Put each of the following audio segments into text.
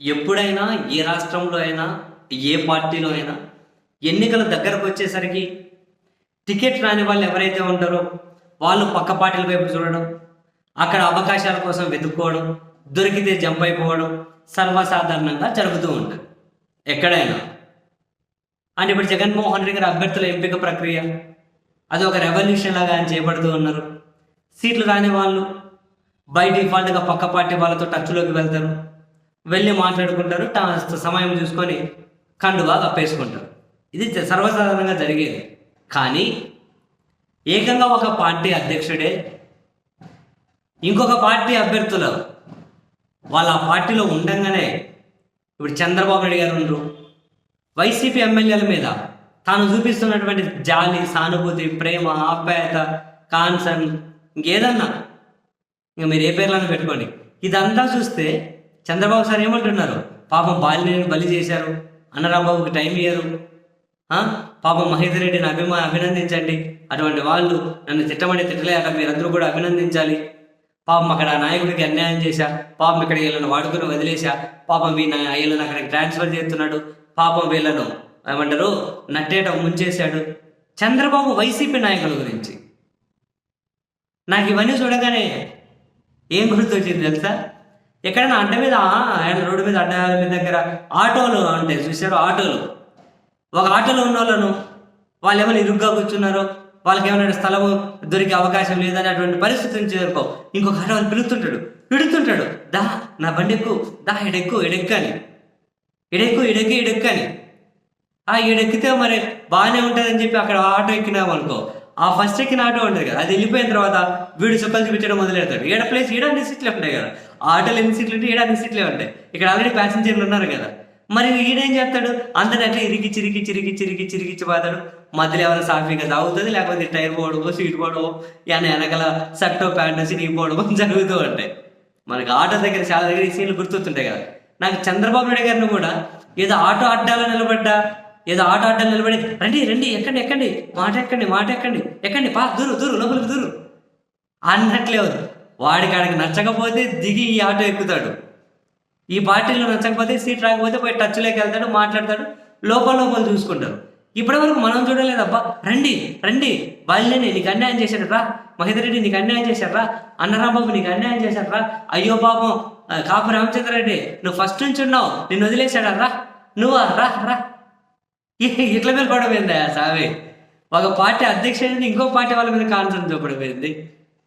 ఎప్పుడైనా ఏ రాష్ట్రంలో అయినా ఏ పార్టీలో అయినా ఎన్నికల దగ్గరకు వచ్చేసరికి టికెట్ రాని వాళ్ళు ఎవరైతే ఉంటారో వాళ్ళు పక్క పార్టీల వైపు చూడడం అక్కడ అవకాశాల కోసం వెతుక్కోవడం దొరికితే జంప్ అయిపోవడం సర్వసాధారణంగా జరుగుతూ ఉంటుంది. ఎక్కడైనా. అంటే ఇప్పుడు జగన్మోహన్ రెడ్డి గారి అభ్యర్థుల ఎంపిక ప్రక్రియ అది ఒక రెవల్యూషన్ లాగా ఆయన చేపడుతూ ఉన్నారు. సీట్లు రాని వాళ్ళు బై డిఫాల్ట్గా పక్క పార్టీ వాళ్ళతో టచ్లోకి వెళ్తారు. వెళ్ళి మాట్లాడుకుంటారు తా- సమయం చూసుకొని కండువా కప్పేసుకుంటారు. ఇది సర్వసాధారణంగా జరిగేది. కానీ ఏకంగా ఒక పార్టీ అధ్యక్షుడే ఇంకొక పార్టీ అభ్యర్థులు వాళ్ళ ఆ పార్టీలో ఉండంగానే ఇప్పుడు చంద్రబాబు నాయుడు గారు ఉండరు. వైసీపీ ఎమ్మెల్యేల మీద తాను చూపిస్తున్నటువంటి జాలి సానుభూతి ప్రేమ ఆప్యాయత కాన్సర్న్ ఇంకేదన్నా ఇంకా మీరు ఏ పేర్లను పెట్టుకోండి. ఇదంతా చూస్తే చంద్రబాబు సార్ ఏమంటున్నారు? పాపం బాలినేని బలి చేశారు. అన్నరాంబాబుకి టైం ఇయ్యరు. పాపం మహేందర్ రెడ్డిని అభిమా అభినందించండి. అటువంటి వాళ్ళు నన్ను తిట్టమని తిట్టలేక మీరందరూ కూడా అభినందించాలి. పాపం అక్కడ ఆ నాయకుడికి అన్యాయం చేశా. పాపం ఇక్కడ వీళ్ళని వాడుకుని వదిలేశా. పాపం మీ వీళ్ళని అక్కడికి ట్రాన్స్ఫర్ చేస్తున్నాడు. పాపం వీళ్ళను ఏమంటారు? నట్టేట ముంచేశాడు. చంద్రబాబు వైసీపీ నాయకుల గురించి. నాకు ఇవన్నీ చూడగానే ఏం గుర్తొచ్చింది తెలుసా? ఎక్కడైనా అడ్డ మీద ఆయన రోడ్డు మీద అడ్డ మీద దగ్గర ఆటోలు ఉంటాయి చూసారు ఆటోలు. ఒక ఆటోలో ఉన్న వాళ్ళను వాళ్ళు ఏమైనా ఇరుగ్గా కూర్చున్నారో వాళ్ళకి ఏమైనా స్థలం దొరికే అవకాశం లేదని అటువంటి పరిస్థితి నుంచి చేరుకో ఇంకొక ఆటో వాళ్ళు పిలుస్తుంటాడు. పిడుతుంటాడు. దా నా బండి ఎక్కు దా ఎడెక్కు ఎడెక్కని ఎడెక్కు ఎడెక్కి ఎడెక్కని ఆ ఈడెక్కితే మరి బాగానే ఉంటుందని చెప్పి అక్కడ ఆటో ఎక్కినాం అనుకో ఆ ఫస్ట్ ఎక్కిన ఆటో ఉంటుంది కదా. అది వెళ్ళిపోయిన తర్వాత వీడు చుక్కలు చూపించడం మొదలెడతాడు. ఈడ ప్లేస్ ఈడ అన్ని సీట్లు ఉంటాయి కదా. ఆ ఆటోలు ఎన్ని సీట్లు ఉంటే ఈడ అన్ని సీట్లే ఉంటాయి. ఇక్కడ ఆల్రెడీ ప్యాసింజర్లు ఉన్నారు కదా. మరి ఈడేం చేస్తాడు? అందరిని అట్లా ఇరిగి చిరిగి చిరిగి చిరిగి చిరిగిచ్చి పోతాడు. మధ్యలో ఏమైనా సాఫీగా తాగుతుంది లేకపోతే టైర్ పోవడమో సీట్ పోవడమో వెన వెనకాల సట్టో ప్యాంట్ చిరిగిపోవడమో జరుగుతూ ఉంటాయి. మనకి ఆటో దగ్గర చాలా దగ్గర ఈ సీన్లు గుర్తుంటుంటాయి కదా. నాకు చంద్రబాబు నాయుడు గారిని కూడా ఏదో ఆటో అడ్డాలో నిలబడ్డా ఏదో ఆట అడ్డాలు నిలబడి రండి రండి ఎక్కండి ఎక్కండి మాట ఎక్కండి మాట ఎక్కండి ఎక్కండి పా దూరు దూరు లోపలికి దూరు. అన్నట్లేదు వాడికి ఆడికి నచ్చకపోతే దిగి ఈ ఆటో ఎక్కుతాడు. ఈ పార్టీలో నచ్చకపోతే సీట్ రాకపోతే పోయి టచ్లోకి వెళ్తాడు మాట్లాడతాడు లోపల లోపల చూసుకుంటారు. ఇప్పటి వరకు మనం చూడలేదబ్బా రండి రండి వాళ్ళని నీకు అన్యాయం చేశాడు రా మహేందర్ రెడ్డి నీకు అన్యాయం చేశాడు రా అన్నరాంబాబు నీకు అన్యాయం చేశాడు రా అయ్యో పాపం కాపు కాపు రామచంద్రరెడ్డి నువ్వు ఫస్ట్ నుంచి ఉన్నావు నిన్ను వదిలేశాడా రా నువ్వా రా రా. ఇట్ల మీద పడమైందా సామి ఒక పార్టీ అధ్యక్షుడిని ఇంకో పార్టీ వాళ్ళ మీద కాన్సన్ చూపడిపోయింది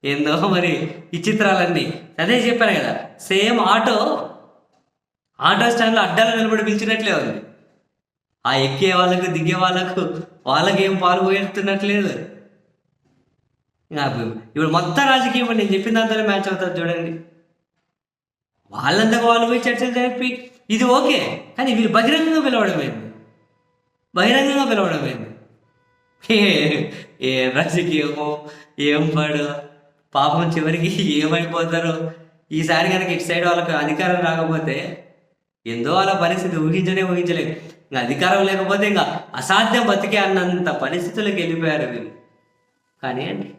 ఏందో మరి ఈ చిత్రాలన్నీ. అదే చెప్పాను కదా సేమ్ ఆటో ఆటో స్టాండ్లో అడ్డాలు నిలబడి పిలిచినట్లే ఉంది. ఆ ఎక్కే వాళ్ళకు దిగే వాళ్ళకు వాళ్ళకి ఏం పాలు ఇప్పుడు మొత్తం రాజకీయం నేను చెప్పిన దాంతో మ్యాచ్ అవుతుంది చూడండి. వాళ్ళంతకు వాళ్ళు పోయి చర్చలు జరిపి ఇది ఓకే కానీ వీళ్ళు బహిరంగంగా పిలవడమైంది? బహిరంగంగా పిలవడమైంది ఏ- ఏ రాజకీయమో ఏం పడు పాపం చివరికి ఏమైపోతారో? ఈసారి కనుక ఇటు సైడ్ వాళ్ళకి అధికారం రాకపోతే ఎందో వాళ్ళ పరిస్థితి ఊహించనే ఊహించలేదు. ఇంకా అధికారం లేకపోతే ఇంకా అసాధ్యం బతికే అన్నంత పరిస్థితులకు వెళ్ళిపోయారు వీళ్ళు. కానీ అండి